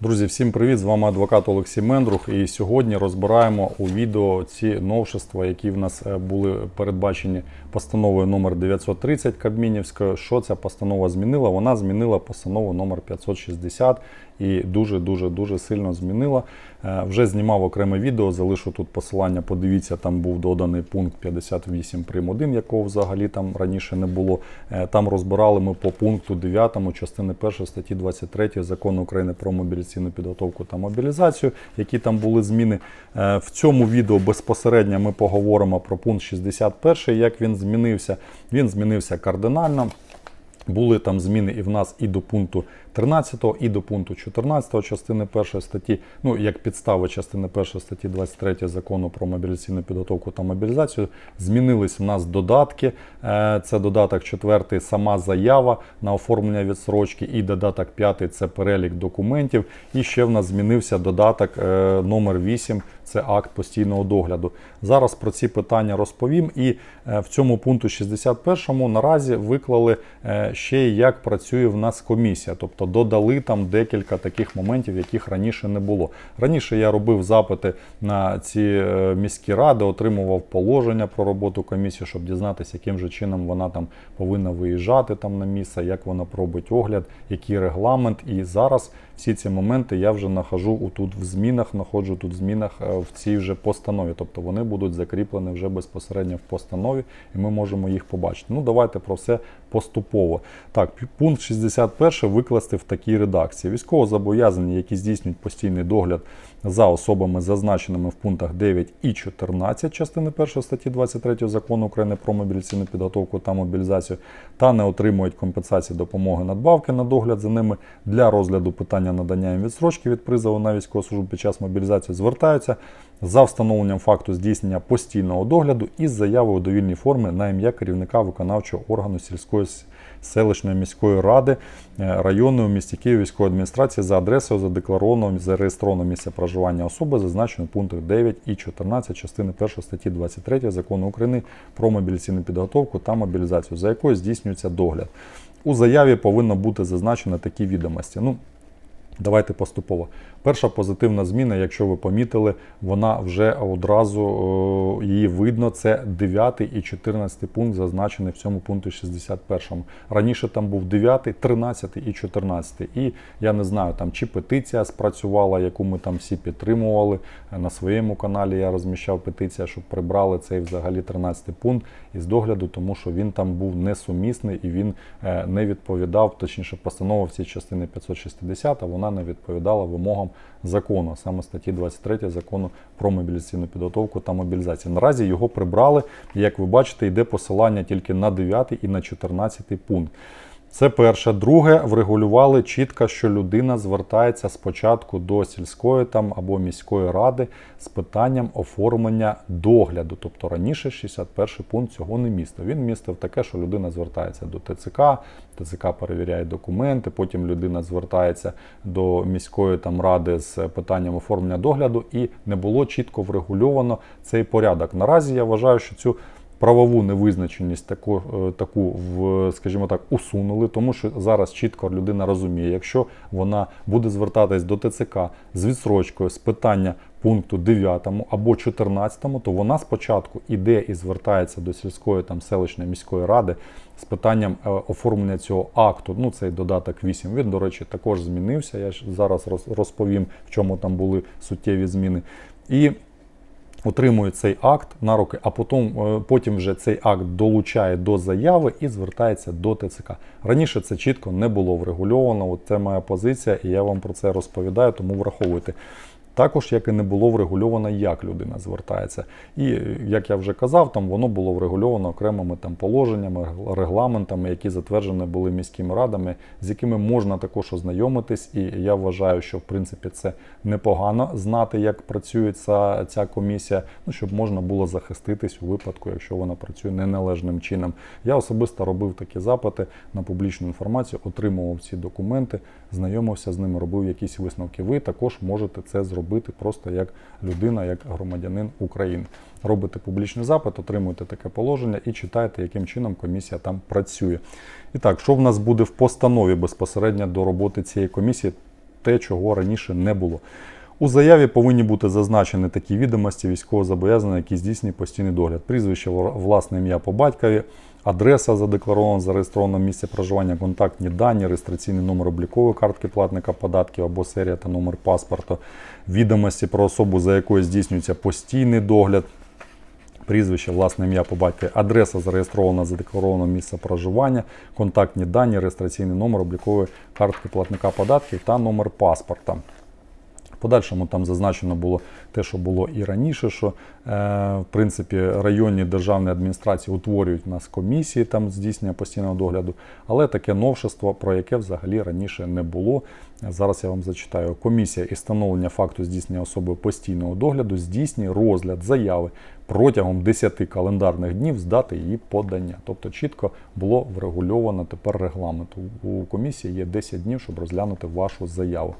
Друзі, всім привіт! З вами адвокат Олексій Мендрух. І сьогодні розбираємо у відео ці новшества, які в нас е, були передбачені постановою номер 930 Кабмінівською. Що ця постанова змінила? Вона змінила постанову номер 560 і дуже дуже дуже сильно змінила. Е, Вже знімав окреме відео, залишу тут посилання. Подивіться, там був доданий пункт 58 прим. 1, якого взагалі там раніше не було. Е, Там розбирали ми по пункту 9 частини 1 статті 23 закону України про мобілізаційну підготовку та мобілізацію, які там були зміни. Е, В цьому відео безпосередньо ми поговоримо про пункт 61, як він змінився. Він змінився кардинально. Були там зміни і в нас і до пункту 13, і до пункту 14 частини 1 статті, ну як підстави частини 1 статті 23 закону про мобілізаційну підготовку та мобілізацію. Змінились в нас додатки. Е, Це додаток 4, сама заява на оформлення відсрочки, і додаток 5 це перелік документів. І ще в нас змінився додаток е, номер 8 це акт постійного догляду. Зараз про ці питання розповім. І е, в цьому пункту 61 наразі виклали е, ще як працює в нас комісія, тобто додали там декілька таких моментів, яких раніше не було. Раніше я робив запити на ці е, міські ради, отримував положення про роботу комісії, щоб дізнатися, яким же чином вона там повинна виїжджати там на місце, як вона пробить огляд, який регламент. І зараз всі ці моменти я вже нахожу тут в змінах, знаходжу тут в змінах е, в цій вже постанові. Тобто вони будуть закріплені вже безпосередньо в постанові, і ми можемо їх побачити. Ну давайте про все поступово. Так, пункт 61 викласти в такій редакції. Військовозобов'язані, які здійснюють постійний догляд за особами, зазначеними в пунктах 9 і 14 частини 1 статті 23 закону України про мобілізаційну підготовку та мобілізацію, та не отримують компенсації допомоги надбавки на догляд за ними. Для розгляду питання надання їм відсрочки від призову на військову службу під час мобілізації, звертаються за встановленням факту здійснення постійного догляду із заявою у довільній формі на ім'я керівника виконавчого органу сільської селищної міської ради е, районної у місті Києві військової адміністрації за адресою задекларованого зареєстрованого місця проживання особи, зазначено в пунктах 9 і 14 частини 1 статті 23 закону України про мобілізаційну підготовку та мобілізацію, за якою здійснюється догляд. У заяві повинно бути зазначено такі відомості. Ну, Давайте поступово. Перша позитивна зміна, якщо ви помітили, вона вже одразу її видно. Це 9 і 14 пункт, зазначений в цьому пункті 61. Раніше там був 9, 13 і 14. І я не знаю, там чи петиція спрацювала, яку ми там всі підтримували. На своєму каналі я розміщав петиція, щоб прибрали цей взагалі 13 пункт із догляду, тому що він там був несумісний і він е, не відповідав, точніше, постанова в цій частині 560, вона не відповідала вимогам закону, саме статті 23 закону про мобілізаційну підготовку та мобілізацію. Наразі його прибрали. І як ви бачите, йде посилання тільки на 9 і на 14 пункт. Це перше. Друге, врегулювали чітко, що людина звертається спочатку до сільської там або міської ради з питанням оформлення догляду. Тобто раніше 61 пункт цього не містив. Він містив таке, що людина звертається до ТЦК, ТЦК перевіряє документи, потім людина звертається до міської там ради з питанням оформлення догляду, і не було чітко врегульовано цей порядок. Наразі я вважаю, що цю правову невизначеність таку, е, таку в, скажімо так, усунули, тому що зараз чітко людина розуміє, якщо вона буде звертатись до ТЦК з відсрочкою з питання пункту 9 або 14, то вона спочатку іде і звертається до сільської там селищної міської ради з питанням е, оформлення цього акту. Ну, цей додаток 8. Він, до речі, також змінився. Я ж зараз роз- розповім, в чому там були суттєві зміни. І отримує цей акт на руки, а потім, е, потім вже цей акт долучає до заяви і звертається до ТЦК. Раніше це чітко не було врегульовано. От це моя позиція, і я вам про це розповідаю, тому враховуйте. Також як і не було врегульовано, як людина звертається. І е, як я вже казав, там воно було врегульовано окремими там положеннями, регламентами, які затверджені були міськими радами, з якими можна також ознайомитись. І я вважаю, що в принципі це непогано знати, як працює ця, ця комісія, ну щоб можна було захиститись у випадку, якщо вона працює неналежним чином. Я особисто робив такі запити на публічну інформацію, отримував ці документи, знайомився з ними, робив якісь висновки. Ви також можете це зробити просто як людина, як громадянин України. Робите публічний запит, отримуєте таке положення і читаєте, яким чином комісія там працює. І так, що в нас буде в постанові безпосередньо до роботи цієї комісії? те, чого раніше не було. У заяві повинні бути зазначені такі відомості військовозобов'язаного, які здійснює постійний догляд. Прізвище, власне ім'я по батькові, адреса задекларована, зареєстровано місце проживання, контактні дані, реєстраційний номер облікової картки платника податків або серія та номер паспорту, відомості про особу, за якою здійснюється постійний догляд, прізвище, власне ім'я по батькові, адреса зареєстрована, задекларовано місце проживання, контактні дані, реєстраційний номер облікової картки платника податків та номер паспорта. Подальшому там зазначено було те, що було і раніше, що е, в принципі районні державні адміністрації утворюють у нас комісії там здійснення постійного догляду, але таке новшество, про яке взагалі раніше не було. Зараз я вам зачитаю. Комісія із встановлення факту здійснення особи постійного догляду здійснює розгляд заяви протягом 10 календарних днів з дати її подання. Тобто чітко було врегульовано тепер регламент. У- комісії є 10 днів, щоб розглянути вашу заяву.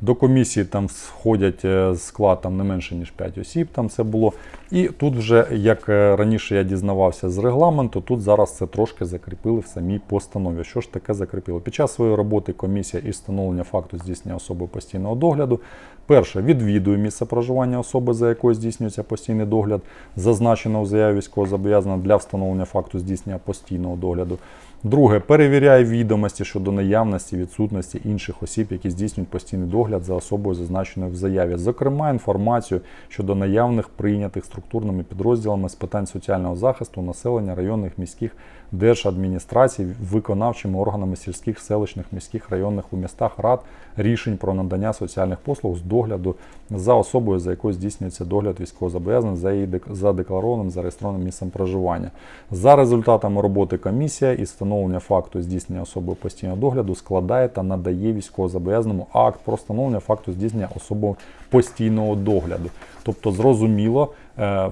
До комісії там входять е, склад там не менше ніж 5 осіб. Там це було. І тут вже, як е, раніше я дізнавався з регламенту, тут зараз це трошки закріпили в самій постанові. Що ж таке закріпили? Під час своєї роботи комісія із встановлення факту здійснення особи постійного догляду. Перше, відвідує місце проживання особи, за якою здійснюється постійний догляд, зазначено у заяві військовозобов'язаного для встановлення факту здійснення постійного догляду. Друге, перевіряє відомості щодо наявності, відсутності інших осіб, які здійснюють постійний догляд за особою, зазначеною в заяві. Зокрема, інформацію щодо наявних прийнятих структурними підрозділами з питань соціального захисту населення районних міських держадміністрацій, виконавчими органами сільських, селищних, міських, районних у містах рад рішень про надання соціальних послуг з догляду за особою, за якою здійснюється догляд військовозобов'язаних за її дек- задекларованим зареєстрованим місцем проживання. За результатами роботи комісія із встановлення факту здійснення особою постійного догляду складає та надає військовозобов'язаному акт про встановлення факту здійснення особою постійного догляду. Тобто, зрозуміло,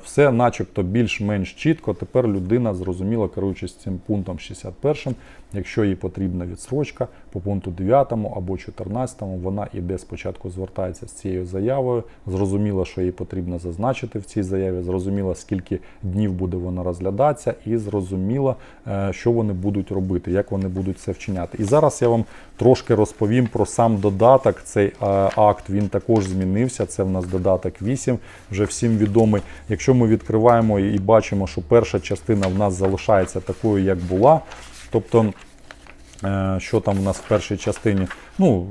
все начебто більш-менш чітко. Тепер людина зрозуміло, керуючись цим пунктом 61, якщо їй потрібна відсрочка по пункту 9 або 14, вона іде спочатку, звертається з цією заявою. Зрозуміло, що їй потрібно зазначити в цій заяві, зрозуміло, скільки днів буде вона розглядатися, і зрозуміло, е, що вони будуть робити, як вони будуть це вчиняти. І зараз я вам трошки розповім про сам додаток. Цей е, акт він також змінився. Це в нас додаток 8, вже всім відомий. Якщо ми відкриваємо і бачимо, що перша частина в нас залишається такою, як була. Тобто Е, що там в нас в першій частині. Ну,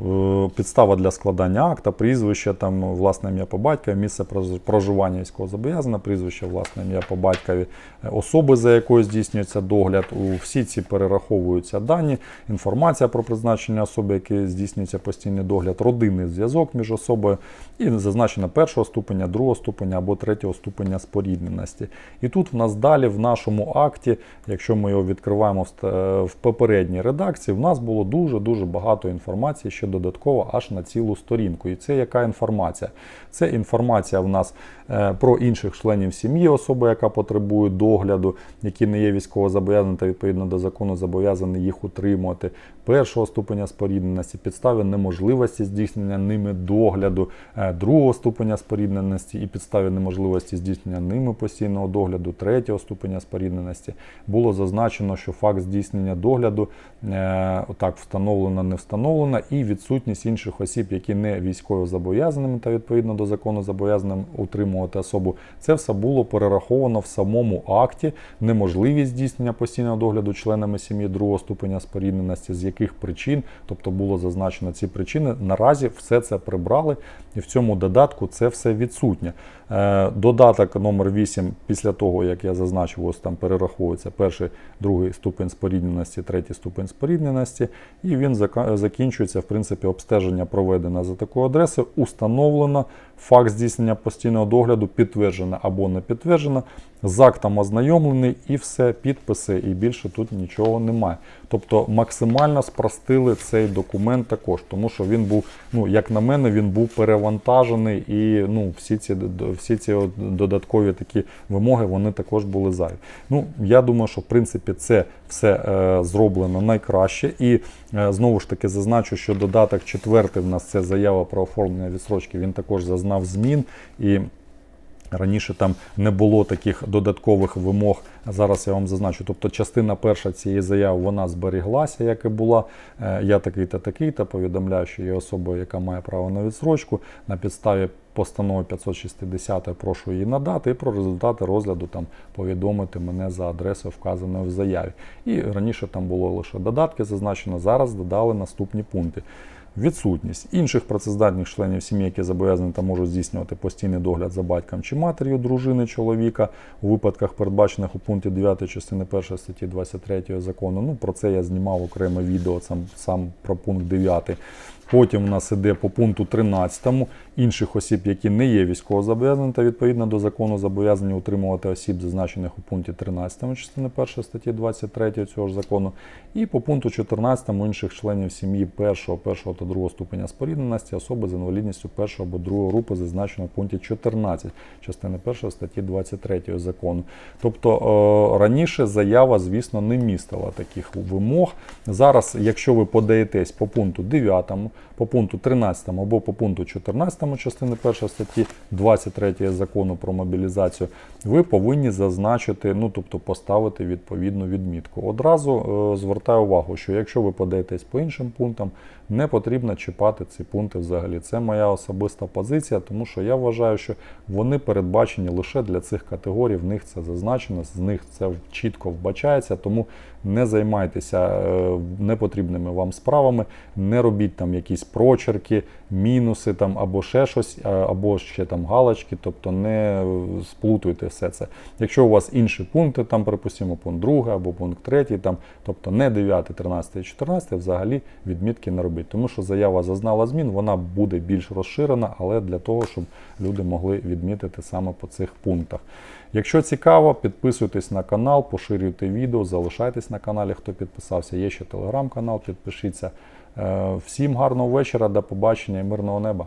е, підстава для складання акта, прізвище, там, власне ім'я по батькові, місце проживання військовозобов'язаного, прізвище, власне ім'я по батькові, е, особи, за якою здійснюється догляд. У всі ці перераховуються дані, інформація про призначення особи, які здійснюється постійний догляд, родинний зв'язок між особою, і зазначено першого ступеня, другого ступеня або третього ступеня спорідненості. І тут в нас далі в нашому акті, якщо ми його відкриваємо в попередній редакції, в нас було дуже-дуже багато інформації, ще додатково аж на цілу сторінку. І це яка інформація? Це інформація в нас е, про інших членів сім'ї, особи, яка потребує догляду, які не є військовозобов'язані та відповідно до закону зобов'язані їх утримувати. Першого ступеня спорідненості, підстави неможливості здійснення ними догляду, е, другого ступеня спорідненості і підстави неможливості здійснення ними постійного догляду, третього ступеня спорідненості було зазначено, що факт здійснення догляду е, отак встановлено, не встановлено, і відсутність інших осіб, які не військово зобов'язаними та відповідно до закону зобов'язаним утримувати особу. Це все було перераховано в самому акті. Неможливість здійснення постійного догляду членами сім'ї другого ступеня спорідненості, з яких причин, тобто було зазначено ці причини. Наразі все це прибрали, і в цьому додатку це все відсутнє. Е, Додаток номер 8 після того, як я зазначив, ось там перераховується перший, другий ступень спорідненості, третій ступень спорідненості, і він зака- закінчується, в принципі, обстеження проведено за такою адресою, установлено, факт здійснення постійного догляду підтверджено або не підтверджено, з актом ознайомлений і все, підписи, і більше тут нічого немає. Тобто максимально спростили цей документ також, тому що він був, ну як на мене, він був перевантажений, і ну всі ці всі ці додаткові такі вимоги вони також були зайві. Ну я думаю, що в принципі це все е, зроблено найкраще. І е, знову ж таки зазначу, що додаток четвертий в нас це заява про оформлення відсрочки. Він також зазнав змін і. Раніше там не було таких додаткових вимог. Зараз я вам зазначу. Тобто, частина перша цієї заяви вона зберіглася, як і була. Е, Я такий-то повідомляю, що є особа, яка має право на відсрочку. На підставі постанови 560 прошу її надати і про результати розгляду там повідомити мене за адресою, вказаною в заяві. І раніше там було лише додатки зазначено. Зараз додали наступні пункти. Відсутність інших працездатних членів сім'ї, які зобов'язані та можуть здійснювати постійний догляд за батьком чи матір'ю дружини чоловіка у випадках, передбачених у пункті 9 частини 1 статті 23 закону. Ну про це я знімав окреме відео сам, сам про пункт 9. Потім у нас іде по пункту 13 інших осіб, які не є військовозобов'язані та відповідно до закону зобов'язані утримувати осіб, зазначених у пункті 13 частини 1 статті 23 цього ж закону. І по пункту 14 інших членів сім'ї першого, першого та другого ступеня спорідненості особи з інвалідністю першого або другої групи, зазначено в пункті 14 частини 1 статті 23 закону. Тобто е, раніше заява, звісно, не містила таких вимог. Зараз, якщо ви подаєтесь по пункту 9, по пункту 13 або по пункту 14 частини 1 статті 23 закону про мобілізацію, ви повинні зазначити, ну тобто поставити відповідну відмітку. Одразу е, звертаю увагу, що якщо ви подаєтесь по іншим пунктам, не потрібно чіпати ці пункти взагалі. Це моя особиста позиція, тому що я вважаю, що вони передбачені лише для цих категорій, в них це зазначено, з них це чітко вбачається, тому не займайтеся е, непотрібними вам справами, не робіть там якісь прочерки, мінуси там або ще щось, або ще там галочки, тобто не е, сплутуйте все це. Якщо у вас інші пункти, там, припустимо, пункт 2 або пункт 3, там, тобто не 9, 13 і 14, взагалі відмітки не робіть. Тому що заява зазнала змін, вона буде більш розширена, але для того, щоб люди могли відмітити саме по цих пунктах. Якщо цікаво, підписуйтесь на канал, поширюйте відео, залишайтесь на каналі, хто підписався. Є ще телеграм-канал, підпишіться. Е, Всім гарного вечора, до побачення і мирного неба.